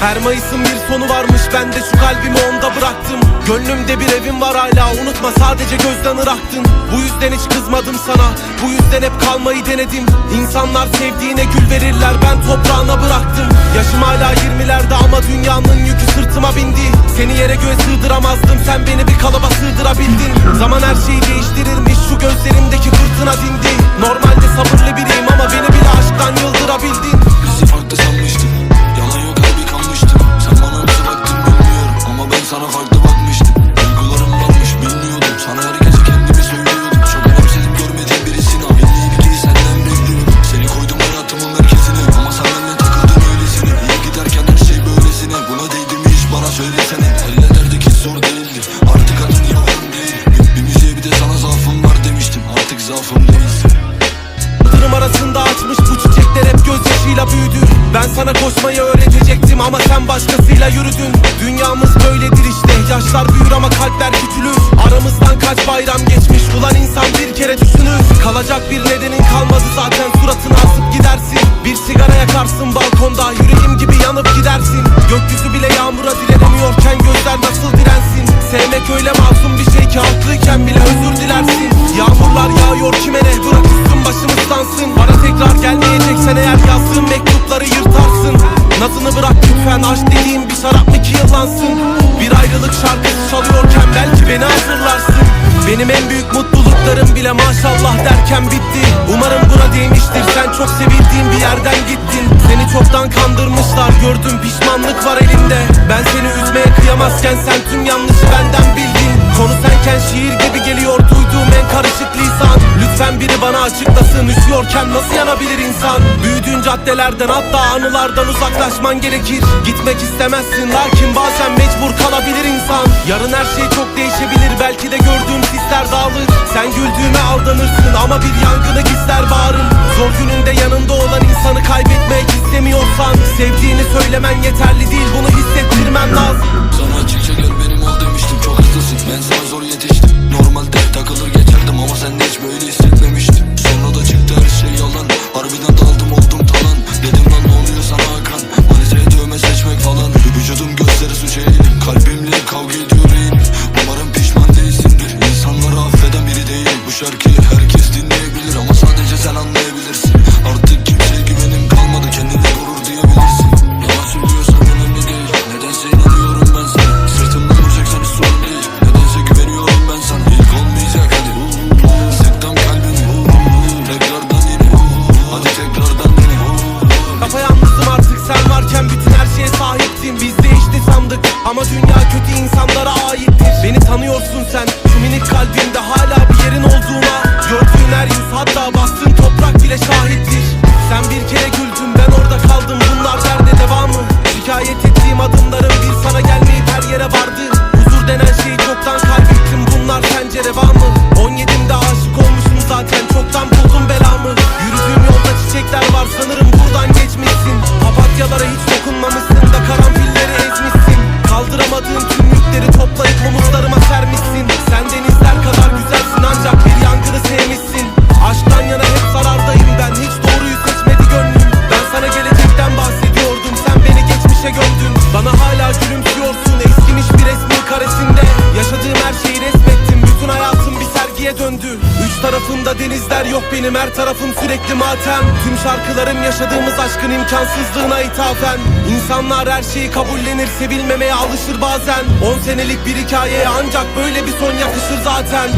Her Mayıs'ın bir sonu varmış ben de şu kalbimi onda bıraktım. Gönlümde bir evim var hala unutma sadece gözden ıraktın. Bu yüzden hiç kızmadım sana bu yüzden hep kalmayı denedim. İnsanlar sevdiğine gül verirler ben toprağına bıraktım. Yaşım hala 20'lerde ama dünyanın yükü sırtıma bindi. Seni yere göğe sığdıramazdım sen beni bir kalıba sığdırabildin. Zaman her şeyi değiştirirmiş şu gözlerimdeki fırtına dindi Zaafım değilsin Yıldırım arasında açmış bu çiçekler hep gözyaşıyla büyüdü. Ben sana koşmayı öğretecektim ama sen başkasıyla yürüdün. Dünyamız böyledir işte yaşlar büyür ama kalpler küçülür. Aramızdan kaç bayram geçmiş ulan insan bir kere düşünür. Kalacak bir nedenin kalmadı zaten suratını asıp gidersin. Bir sigara yakarsın balkonda yüreğim gibi yanıp gidersin. Gökyüzü bile yağmura direnemiyorken Sevmek öyle masum bir şey ki haklıyken bile özür dilersin. Yağmurlar yağıyor kime ne bırak üstüm başım ıslansın Bana tekrar gelmeyeceksen eğer yazdığım mektupları yırtarsın. Nazını bırak lütfen aşk dediğim bir şarap mı ki yıllansın? Bir ayrılık şarkısı çalıyorken belki beni hazırlarsın. Benim en büyük mutluluklarım bile maşallah derken bitti. Umarım buna değmiştir sen çok sevildiğin bir yerden gittin. Seni çoktan kandırmışlar gördüm pişmanlık var elimde. Ben seni üzmeye kıyamazken sen tüm yanlışı Lütfen biri bana açıklasın üşüyorken nasıl yanabilir insan? Büyüdüğün caddelerden hatta anılardan uzaklaşman gerekir. Gitmek istemezsin lakin bazen mecbur kalabilir insan. Yarın her şey çok değişebilir belki de gördüğüm sisler dağılır. Sen güldüğüme aldanırsın ama bir yangını gizler bağrın. Zor gününde yanında olan insanı kaybetmek istemiyorsan Sevdiğini söylemen yeterli değil bunu hissettirmen lazım. Sana açıkça gel şu minik kalbimde hala bir yerin olduğuna Gördüğün her yüz hatta bastığın toprak bile şahittir. Sen bir kere güldün ben orada kaldım. Bunlar derde devamı. Şikayet ettiğim adımlarım bir sana gelmeyip her yere vardı. Huzur denen şeyi çoktan kaybettim. Bunlar sence reva bir sergiye döndü. Üç tarafımda denizler yok benim her tarafım sürekli matem. Tüm şarkılarım yaşadığımız aşkın imkansızlığına ithafen. İnsanlar her şeyi kabullenir sevilmemeye alışır bazen. On senelik bir hikayeye ancak böyle bir son yakışır zaten